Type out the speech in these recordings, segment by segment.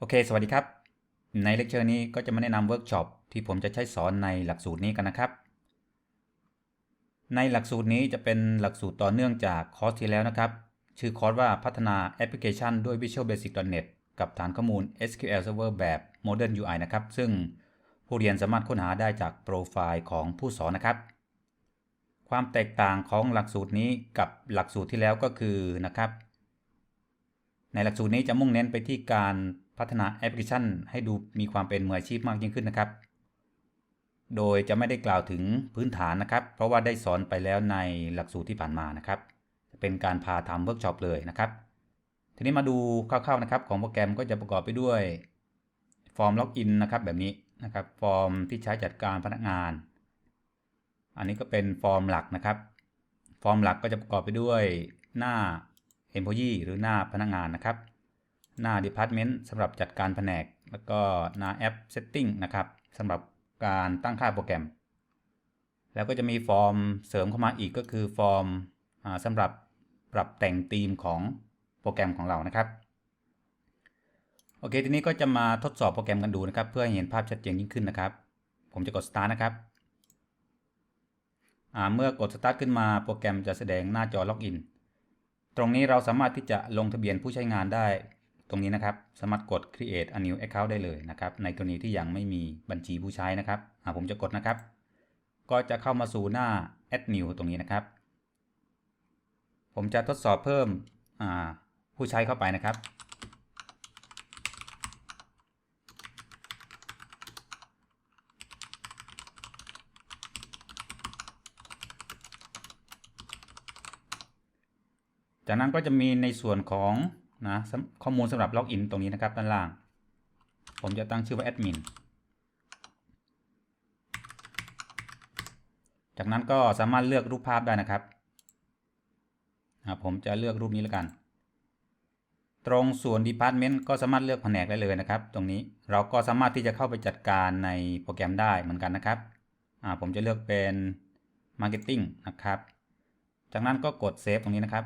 โอเค สวัสดีครับ ในเลคเชอร์นี้ก็จะมาแนะนำเวิร์กช็อปที่ผมจะใช้สอนในหลักสูตรนี้กันนะครับ ในหลักสูตรนี้จะเป็นหลักสูตรต่อเนื่องจากคอร์สที่แล้วนะครับ ชื่อคอร์สว่าพัฒนาแอปพลิเคชันด้วย Visual Basic .NET กับฐานข้อมูล SQL Server แบบ Modern UI นะครับ ซึ่งผู้เรียนสามารถค้นหาได้จากโปรไฟล์ของผู้สอนนะครับ ความแตกต่างของหลักสูตรนี้กับหลักสูตรที่แล้วก็คือนะครับ ในหลักสูตรนี้จะมุ่งเน้นไปที่การ พัฒนาแอปพลิเคชัน ให้ดูมีความเป็นมืออาชีพมากยิ่งขึ้นนะครับ โดยจะไม่ได้กล่าวถึงพื้นฐานนะครับ เพราะว่าได้สอนไปแล้วในหลักสูตรที่ผ่านมานะครับ เป็นการพาทำเวิร์กช็อปเลยนะครับทีนี้มาดูคร่าวๆนะครับ ของโปรแกรมก็จะประกอบไปด้วย ฟอร์มล็อกอินนะครับแบบนี้นะครับ ฟอร์มที่ใช้จัดการพนักงาน อันนี้ก็เป็นฟอร์มหลักนะครับ ฟอร์มหลักก็จะประกอบไปด้วยหน้า Employee หรือหน้าพนักงานนะครับ หน้า Department สำหรับจัดการแผนก แล้วก็หน้า App Setting นะครับสำหรับการตั้งค่าโปรแกรม แล้วก็จะมีฟอร์มเสริมเข้ามาอีกก็คือฟอร์มสำหรับปรับแต่งธีมของโปรแกรมของเรานะครับโอเค ทีนี้ก็จะมาทดสอบโปรแกรมกันดูนะครับ เพื่อให้เห็นภาพชัดเจนยิ่งขึ้นนะครับ ผมจะกด Start นะครับเมื่อกด Start ขึ้นมาโปรแกรมจะแสดงหน้าจอล็อกอินตรงนี้เราสามารถที่จะลงทะเบียนผู้ใช้งานได้ ตรงนี้นะครับสามารถกด create a new account ได้เลยนะครับ ในกรณีที่ยังไม่มีบัญชีผู้ใช้นะครับผมจะกดนะครับ ก็จะเข้ามาสู่หน้า add new ตรงนี้นะครับ ผมจะทดสอบเพิ่มผู้ใช้เข้าไปนะครับ จากนั้นก็จะมีในส่วนของ นะข้อมูลสำหรับล็อกอินตรงนี้นะครับด้านล่าง ผมจะตั้งชื่อว่าแอดมินจากนั้นก็สามารถเลือกรูปภาพได้นะครับ ผมจะเลือกรูปนี้แล้วกัน ตรงส่วน Department ก็สามารถเลือกแผนกได้เลยนะครับ ตรงนี้เราก็สามารถที่จะเข้าไปจัดการในโปรแกรมได้เหมือนกันนะครับ ผมจะเลือกเป็น Marketing นะครับ จากนั้นก็กด Save ตรงนี้นะครับ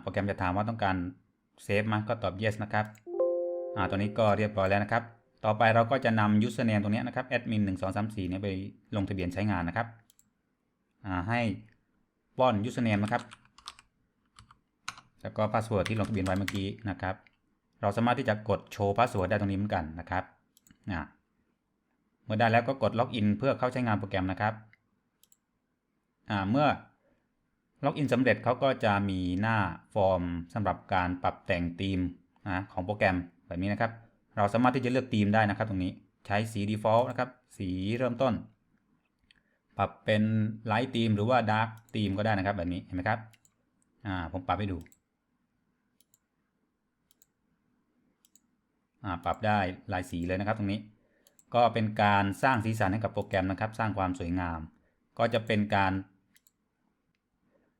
โปรแกรมจะถามว่าต้องการเซฟไหมก็ตอบ yes นะครับตัวนี้ก็เรียบร้อยแล้วนะครับ ต่อไปเราก็จะนำ username ตรงนี้นะครับ admin 1 2 3 4เนี่ยไปลงทะเบียนใช้งานนะครับให้ป้อน username นะครับ แล้วก็ password ที่ลงทะเบียนไว้เมื่อกี้นะครับ เราสามารถที่จะกดโชว์ password ได้ตรงนี้เหมือนกันนะครับเมื่อได้แล้วก็กดล็อกอินเพื่อเข้าใช้งานโปรแกรมนะครับเมื่อ ล็อกอินสำเร็จเขาก็จะมีหน้าฟอร์มสำหรับการปรับแต่งธีมนะของโปรแกรมแบบนี้นะครับ เราสามารถที่จะเลือกธีมได้นะครับ ตรงนี้ใช้สี default นะครับ สีเริ่มต้น ปรับเป็นไลท์ธีมหรือว่าดาร์กธีมก็ได้นะครับ แบบนี้เห็นไหมครับอ่าผมปรับให้ดูอ่าปรับได้หลายสีเลยนะครับ ตรงนี้ ก็เป็นการสร้างสีสันให้กับโปรแกรมนะครับ สร้างความสวยงาม ก็จะเป็นการ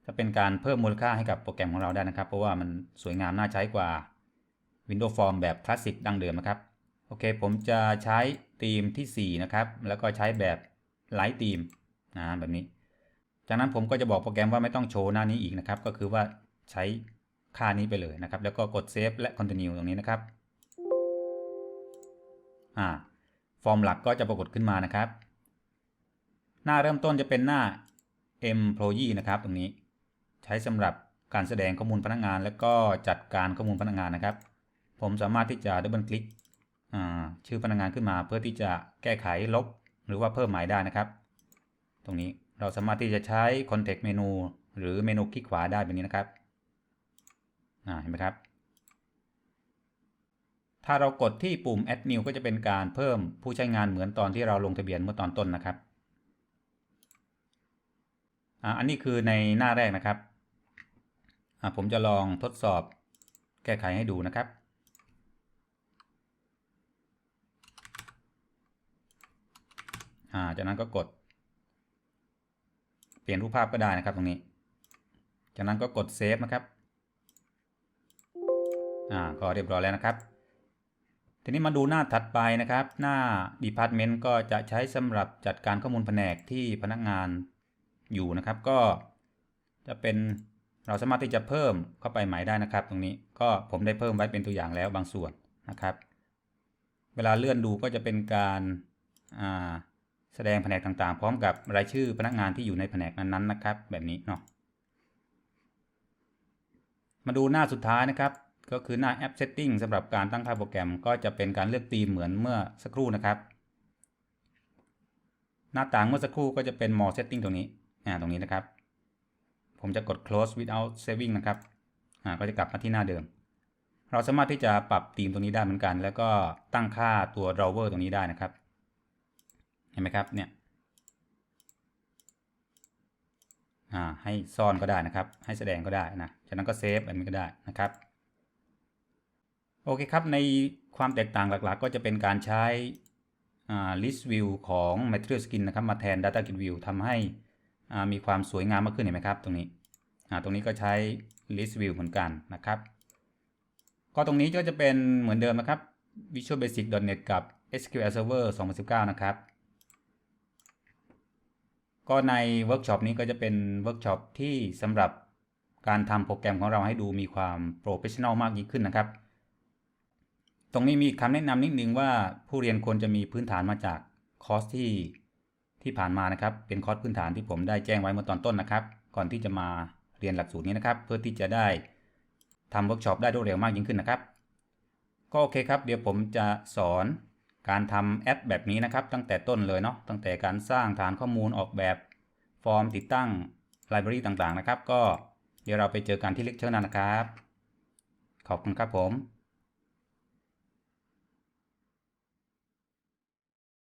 จะเป็นการเพิ่มมูลค่าให้กับโปรแกรมของเราได้นะครับ เพราะว่ามันสวยงามน่าใช้กว่า Windows Form แบบคลาสสิกดั้งเดิมนะครับ โอเค ผมจะใช้ธีมที่ 4 นะครับ แล้วก็ใช้แบบไลท์ธีมนะแบบนี้ จากนั้นผมก็จะบอกโปรแกรมว่าไม่ต้องโชว์หน้านี้อีกนะครับ ก็คือว่าใช้ค่านี้ไปเลยนะครับ แล้วก็กดเซฟและ Continue ตรงนี้นะครับอ่าฟอร์มหลักก็จะปรากฏขึ้นมานะครับ หน้าเริ่มต้นจะเป็นหน้า Employee นะครับตรงนี้ ใช้สำหรับการแสดงข้อมูลพนักงาน และก็จัดการข้อมูลพนักงานนะครับ ผมสามารถที่จะดับเบิลคลิกชื่อพนักงานขึ้นมา เพื่อที่จะแก้ไขลบ หรือว่าเพิ่มหมายได้นะครับ ตรงนี้เราสามารถที่จะใช้ context menu หรือเมนูคลิกขวาได้แบบนี้นะครับเห็นไหมครับ ถ้าเรากดที่ปุ่ม add new ก็จะเป็นการเพิ่มผู้ใช้งานเหมือนตอนที่เราลงทะเบียนเมื่อตอนต้นนะครับอันนี้คือในหน้าแรกนะครับ ผมจะลองทดสอบแก้ไขให้ดูนะครับ จากนั้นก็กด เปลี่ยนรูปภาพก็ได้นะครับตรงนี้ จากนั้นก็กดเซฟนะครับ อ่า ก็เรียบร้อยแล้วนะครับ ทีนี้มาดูหน้าถัดไปนะครับ หน้า Department ก็จะใช้สำหรับจัดการข้อมูลแผนกที่พนักงานอยู่นะครับ ก็จะเป็น เราสามารถที่จะเพิ่มเข้าไปใหม่ได้นะครับ ตรงนี้ก็ผมได้เพิ่มไว้เป็นตัวอย่างแล้วบางส่วนนะครับ เวลาเลื่อนดูก็จะเป็นการาแสดงแผนกต่างๆ พร้อมกับรายชื่อพนักงานที่อยู่ในแผนกนั้นๆนะครับ แบบนี้เนาะมาดูหน้าสุดท้ายนะครับ ก็คือหน้าแอป Setting สำหรับการตั้งค่าโปรแกรม ก็จะเป็นการเลือกธีมเหมือนเมื่อสักครู่นะครับ หน้าต่างเมื่อสักครู่ก็จะเป็น More Setting ตรงนี้อ่าตรงนี้นะครับ ผมจะกด close without saving นะครับอ่าก็จะกลับมาที่หน้าเดิม เราสามารถที่จะปรับธีมตรงนี้ได้เหมือนกัน แล้วก็ตั้งค่าตัว drawer ตรงนี้ได้นะครับ เห็นไหมครับเนี่ยอ่าให้ซ่อนก็ได้นะครับ ให้แสดงก็ได้นะ จากนั้นก็เซฟแบบนี้ก็ได้นะครับ โอเคครับ ในความแตกต่างหลักๆ ก็จะเป็นการใช้ list view ของ material skin นะครับ มาแทน data grid view ทำให้ มีความสวยงามมากขึ้นเห็นไหมครับ ตรงนี้ตรงนี้ก็ใช้ list view เหมือนกันนะครับ ก็ตรงนี้ก็จะเป็นเหมือนเดิมนะครับ Visual Basic .NET กับ SQL Server 2019 นะครับ ก็ในเวิร์กช็อปนี้ก็จะเป็นเวิร์กช็อปที่สำหรับการทำโปรแกรมของเราให้ดูมีความโปรเฟชชั่นอลมากยิ่งขึ้นนะครับ ตรงนี้มีคำแนะนำนิดนึงว่าผู้เรียนควรจะมีพื้นฐานมาจากคอร์สที่ ที่ผ่านมานะครับเป็นคอร์สพื้นฐานที่ผมได้แจ้งไว้เมื่อตอนต้นนะครับ ก่อนที่จะมาเรียนหลักสูตรนี้นะครับ เพื่อที่จะได้ทำเวิร์กช็อปได้รวดเร็วมากยิ่งขึ้นนะครับ ก็โอเคครับ เดี๋ยวผมจะสอนการทำแอปแบบนี้นะครับ ตั้งแต่ต้นเลยเนาะตั้งแต่การสร้างฐานข้อมูลออกแบบฟอร์มติดตั้งไลบรารีต่างๆนะครับ ก็เดี๋ยวเราไปเจอกันที่เลคเชอร์นั้นนะครับ ขอบคุณครับผม